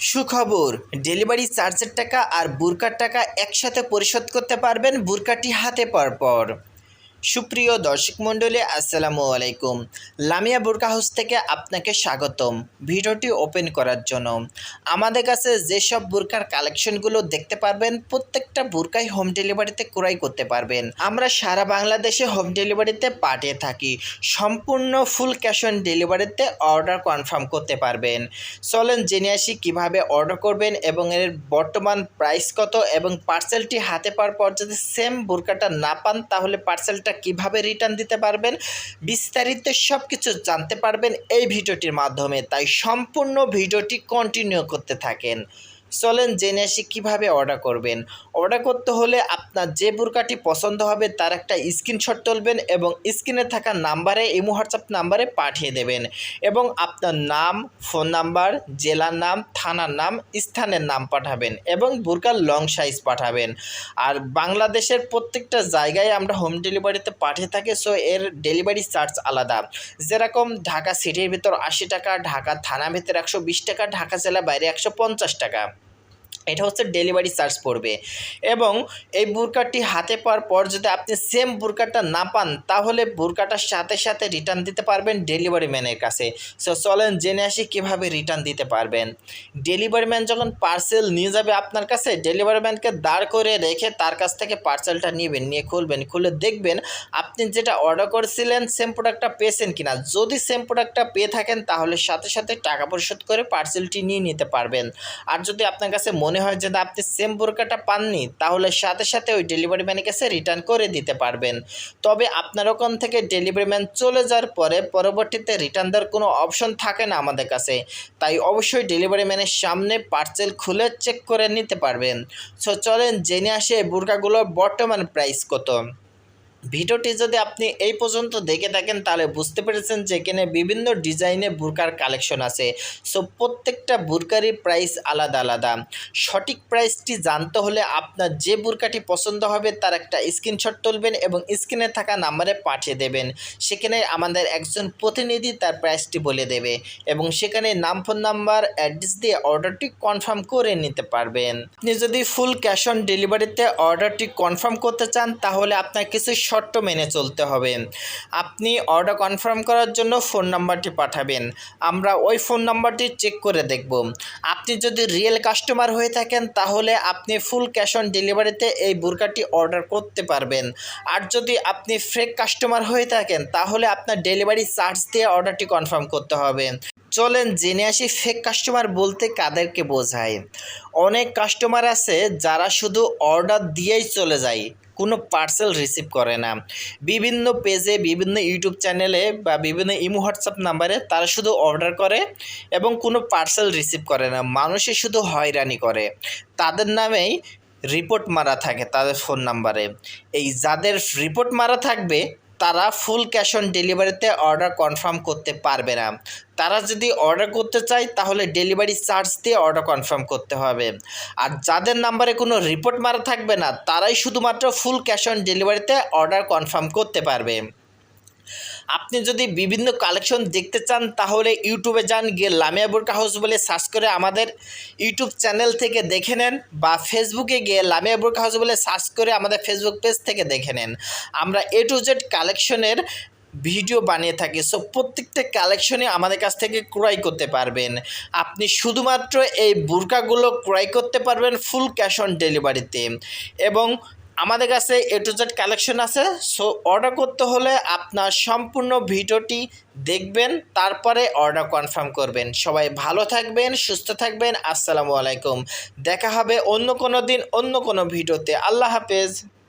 সুখবর, ডেলিভারি চার্জের টাকা আর বুরকার টাকা একসাথে পরিশোধ করতে পারবেন বুরকাটি হাতে পর পর সুপ্রিয় দর্শক মণ্ডলী, আসসালামু আলাইকুম। লামিয়া বুরকা হাউস থেকে আপনাকে স্বাগতম। ভিডিওটি ওপেন করার জন্য। আমাদের কাছে যেসব বুরকার কালেকশনগুলো দেখতে পারবেন, প্রত্যেকটা বুরকাই হোম ডেলিভারিতে ক্রয় করতে পারবেন। আমরা সারা বাংলাদেশে হোম ডেলিভারিতে পাঠিয়ে থাকি। সম্পূর্ণ ফুল ক্যাশ অন ডেলিভারিতে অর্ডার কনফার্ম করতে পারবেন। চলেন জেনে আসি কীভাবে অর্ডার করবেন এবং এর বর্তমান প্রাইস কত এবং পার্সেলটি হাতে পাওয়ার পর যদি সেম বোরকাটা না পান, তাহলে পার্সেলটা কীভাবে রিটার্ন দিতে পারবেন, বিস্তারিত সব কিছু জানতে পারবেন এই ভিডিওটির মাধ্যমে। তাই সম্পূর্ণ ভিডিওটি কন্টিনিউ করতে থাকেন। চলেন জেনে আসি কীভাবে অর্ডার করবেন। অর্ডার করতে হলে আপনার যে বুরকাটি পছন্দ হবে তার একটা স্ক্রিনশট তুলবেন এবং স্ক্রিনে থাকা নাম্বারে ইমো হোয়াটসঅ্যাপ নাম্বারে পাঠিয়ে দেবেন। এবং আপনার নাম ফোন নাম্বার জেলার নাম, থানার নাম, স্থানের নাম পাঠাবেন এবং বুরকার লং সাইজ পাঠাবেন। আর বাংলাদেশের প্রত্যেকটা জায়গায় আমরা হোম ডেলিভারিতে পাঠিয়ে থাকি সো এর ডেলিভারি চার্জ আলাদা। যেরকম ঢাকা সিটির ভিতর আশি টাকা, ঢাকা থানা ভিতর একশো বিশ টাকা, ঢাকা জেলা বাইরে একশো পঞ্চাশ টাকা। এটা হচ্ছে ডেলিভারি চার্জ পড়বে। এবং এই বুরকাটি হাতে পাওয়ার পর যদি আপনি সেম বুরকাটা না পান, তাহলে বুরকাটার সাথে সাথে রিটার্ন দিতে পারবেন ডেলিভারি ম্যানের কাছে। সো চলেন জেনে আসি কীভাবে রিটার্ন দিতে পারবেন। ডেলিভারি ম্যান যখন পার্সেল নিয়ে যাবে আপনার কাছে ডেলিভারি ম্যানকে দাঁড় করে রেখে তার কাছ থেকে পার্সেলটা নেবেন, নিয়ে খুলবেন, খুলে দেখবেন আপনি যেটা অর্ডার করেছিলেন সেম প্রোডাক্টটা পেয়েছেন কিনা। যদি সেম প্রোডাক্টটা পেয়ে থাকেন, তাহলে সাথে সাথে টাকা পরিশোধ করে পার্সেলটি নিয়ে নিতে পারবেন। আর যদি আপনার কাছে মনে হয় যদি আপনি সেম বোরকাটা পাননি, তাহলে সাথে সাথে ওই ডেলিভারি ম্যানের কাছে রিটার্ন করে দিতে পারবেন। তবে আপনার ওখান থেকে ডেলিভারি ম্যান চলে যাওয়ার পরে পরবর্তীতে রিটার্ন দেওয়ার কোনো অপশন থাকে না আমাদের কাছে। তাই অবশ্যই ডেলিভারি ম্যানের সামনে পার্সেল খুলে চেক করে নিতে পারবেন। সো চলেন জেনে আসে এই বোরকাগুলোর বর্তমান প্রাইস কত। ভিডিওটি যদি আপনি এই পর্যন্ত দেখে থাকেন, তাহলে বুঝতে পেরেছেন যে এখানে বিভিন্ন ডিজাইনে বুরকার কালেকশন আছে। সো, প্রত্যেকটা বুরকারই প্রাইস আলাদা আলাদা। সঠিক প্রাইসটি জানতে হলে আপনার যে বুরকাটি পছন্দ হবে, তার একটা স্ক্রিনশট তুলবেন এবং স্ক্রিনে থাকা নাম্বারে পাঠিয়ে দেবেন। সেখানে আমাদের একজন প্রতিনিধি তার প্রাইসটি বলে দেবে এবং সেখানে নাম ফোন নাম্বার অ্যাড্রেস দিয়ে অর্ডারটি কনফার্ম করে নিতে পারবেন। আপনি যদি ফুল ক্যাশ অন ডেলিভারিতে অর্ডারটি কনফার্ম করতে চান, তাহলে আপনার কিছু শর্ত মেনে চলতে হবে। আপনি অর্ডার কনফার্ম করার জন্য ফোন নাম্বারটি পাঠাবেন। আমরা ওই ফোন নাম্বারটি চেক করে দেখব। আপনি যদি রিয়েল কাস্টমার হয়ে থাকেন, তাহলে আপনি ফুল ক্যাশ অন ডেলিভারিতে এই বুরকাটি অর্ডার করতে পারবেন। আর যদি আপনি ফ্রেক কাস্টমার হয়ে থাকেন, তাহলে আপনার ডেলিভারি চার্জ দিয়ে অর্ডারটি কনফার্ম করতে হবে। চলেন জেনে আসি ফেক কাস্টমার বলতে কাদেরকে বোঝায়। অনেক কাস্টমার আছে যারা শুধু অর্ডার দিয়েই চলে যায়। কোনো পার্সেল রিসিভ করে না। বিভিন্ন পেজে বিভিন্ন ইউটিউব চ্যানেলে বা বিভিন্ন ইমো হোয়াটসঅ্যাপ নাম্বারে তারা শুধু অর্ডার করে এবং কোনো পার্সেল রিসিভ করে না। মানুষে শুধু হয়রানি করে। তাদের নামেই রিপোর্ট মারা থাকে তাদের ফোন নাম্বারে এই যাদের রিপোর্ট মারা থাকবে তারা ফুল ক্যাশ অন ডেলিভারিতে অর্ডার কনফার্ম করতে পারবে না। তারা যদি অর্ডার করতে চায়, তাহলে ডেলিভারি চার্জ দিয়ে অর্ডার কনফার্ম করতে হবে। আর যাদের নাম্বারে কোনো রিপোর্ট মারা থাকবে না, তারাই শুধুমাত্র ফুল ক্যাশ অন ডেলিভারিতে অর্ডার কনফার্ম করতে পারবে। আপনি যদি বিভিন্ন কালেকশন দেখতে চান, তাহলে ইউটিউবে যান, গিয়ে লামিয়া বোরকা হাউস বলে সার্চ করে আমাদের ইউটিউব চ্যানেল থেকে দেখে নেন বা ফেসবুকে গিয়ে লামিয়া বোরকা হাউস বলে সার্চ করে আমাদের ফেসবুক পেজ থেকে দেখে নেন। আমরা এ টু জেড কালেকশনের ভিডিও বানিয়ে থাকি। সো প্রত্যেকটা কালেকশনে আমাদের কাছ থেকে ক্রয় করতে পারবেন। আপনি শুধুমাত্র এই বুরকাগুলো ক্রয় করতে পারবেন ফুল ক্যাশ অন ডেলিভারিতে এবং আমাদের কাছে এ টু জেড কালেকশন আছে। সো অর্ডার করতে হলে আপনার সম্পূর্ণ ভিডিওটি দেখবেন, তারপরে অর্ডার কনফার্ম করবেন। সবাই ভালো থাকবেন, সুস্থ থাকবেন। আসসালামু আলাইকুম। দেখা হবে অন্য কোনো দিন, অন্য কোনো ভিডিওতে। আল্লাহ হাফেজ।